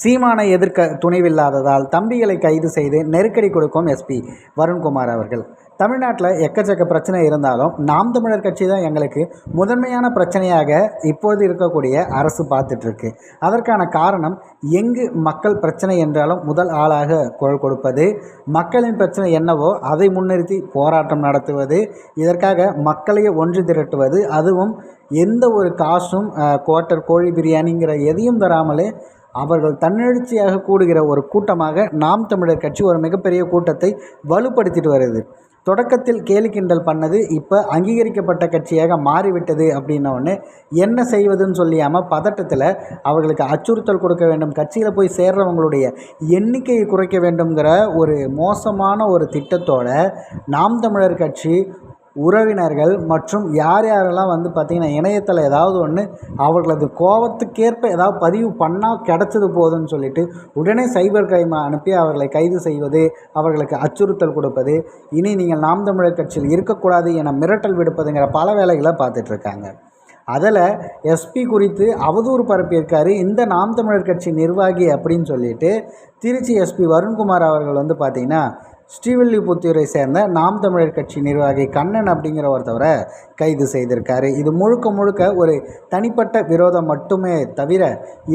சீமானை எதிர்க்க துணிவில்லாததால் தம்பிகளை கைது செய்து நெருக்கடி கொடுக்கும் எஸ்பி வருண்குமார் அவர்கள். தமிழ்நாட்டில் எக்கச்சக்க பிரச்சனை இருந்தாலும் நாம் தமிழர் கட்சி தான் எங்களுக்கு முதன்மையான பிரச்சனையாக இப்போது இருக்கக்கூடிய அரசு பார்த்துட்ருக்கு. அதற்கான காரணம் எங்கு மக்கள் பிரச்சனை என்றாலும் முதல் ஆளாக குரல் கொடுப்பது மக்களின் பிரச்சனை என்னவோ அதை முன்னிறுத்தி போராட்டம் நடத்துவது இதற்காக மக்களையே ஒன்று திரட்டுவது அதுவும் எந்த ஒரு காசும் குவார்ட்டர் கோழி பிரியாணிங்கிற எதையும் தராமலே அவர்கள் தன்னெழுச்சியாக கூடுகிற ஒரு கூட்டமாக நாம் தமிழர் கட்சி ஒரு மிகப்பெரிய கூட்டத்தை வலுப்படுத்திட்டு வருது. தொடக்கத்தில் கேலி கிண்டல் பண்ணது இப்போ அங்கீகரிக்கப்பட்ட கட்சியாக மாறிவிட்டது அப்படின்னோடனே என்ன செய்வதுன்னு சொல்லியாமல் பதட்டத்தில் அவர்களுக்கு அச்சுறுத்தல் கொடுக்க வேண்டும் கட்சியில் போய் சேர்றவங்களுடைய எண்ணிக்கையை குறைக்க வேண்டுங்கிற ஒரு மோசமான ஒரு திட்டத்தோட நாம் தமிழர் கட்சி உறவினர்கள் மற்றும் யார் யாரெல்லாம் வந்து பார்த்திங்கன்னா இணையத்தில் ஏதாவது ஒன்று அவர்களது கோபத்துக்கேற்ப ஏதாவது பதிவு பண்ணால் கிடச்சது போதும்னு சொல்லிட்டு உடனே சைபர் கிரைம் அனுப்பி அவர்களை கைது செய்வது அவர்களுக்கு அச்சுறுத்தல் கொடுப்பது இனி நீங்கள் நாம் தமிழர் கட்சியில் இருக்கக்கூடாது என மிரட்டல் விடுப்பதுங்கிற பல வேலைகளை பார்த்துட்ருக்காங்க அதில் எஸ்பி குறித்து அவதூறு பரப்பியிருக்காரு இந்த நாம் தமிழர் கட்சி நிர்வாகி அப்படின்னு சொல்லிட்டு திருச்சி எஸ்பி வருண்குமார் அவர்கள் வந்து பார்த்திங்கன்னா ஸ்ரீவில்லிபுத்தூரை சேர்ந்த நாம் தமிழர் கட்சி நிர்வாகி கண்ணன் அப்படிங்கிற ஒருத்தவரை கைது செய்திருக்காரு. இது முழுக்க முழுக்க ஒரு தனிப்பட்ட விரோதம் மட்டுமே தவிர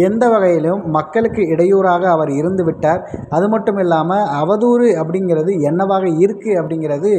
எந்த வகையிலும் மக்களுக்கு இடையூறாக அவர் இருந்து விட்டார். அது மட்டும் இல்லாமல் அவதூறு அப்படிங்கிறது என்னவாக இருக்குது அப்படிங்கிறது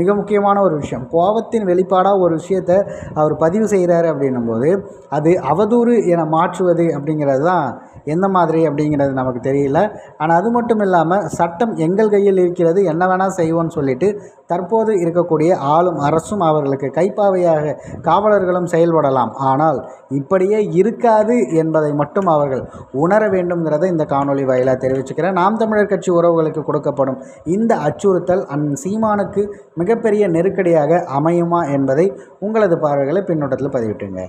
மிக முக்கியமான ஒரு விஷயம். கோபத்தின் வெளிப்பாடாக ஒரு விஷயத்தை அவர் பதிவு செய்கிறாரு அப்படின்னும் போது அது அவதூறு என மாற்றுவது அப்படிங்கிறது தான் எந்த மாதிரி அப்படிங்கிறது நமக்கு தெரியல. ஆனால் அது மட்டும் இல்லாமல் சட்டம் எங்கள் கையில் இருக்கிறது என்ன வேணால் செய்வோம்னு சொல்லிட்டு தற்போது இருக்கக்கூடிய ஆளும் அரசும் அவர்களுக்கு கைப்பாவையாக காவலர்களும் செயல்படலாம். ஆனால் இப்படியே இருக்காது என்பதை மட்டும் அவர்கள் உணர வேண்டும்ங்கிறத இந்த காணொலி வாயிலாக தெரிவிச்சுக்கிறேன். நாம் தமிழர் கட்சி உறவுகளுக்கு கொடுக்கப்படும் இந்த அச்சுறுத்தல் அந் சீமானுக்கு மிகப்பெரிய நெருக்கடியாக அமையுமா என்பதை உங்களது பார்வைகளை பின்னோட்டத்தில் பதிவிட்டுங்க.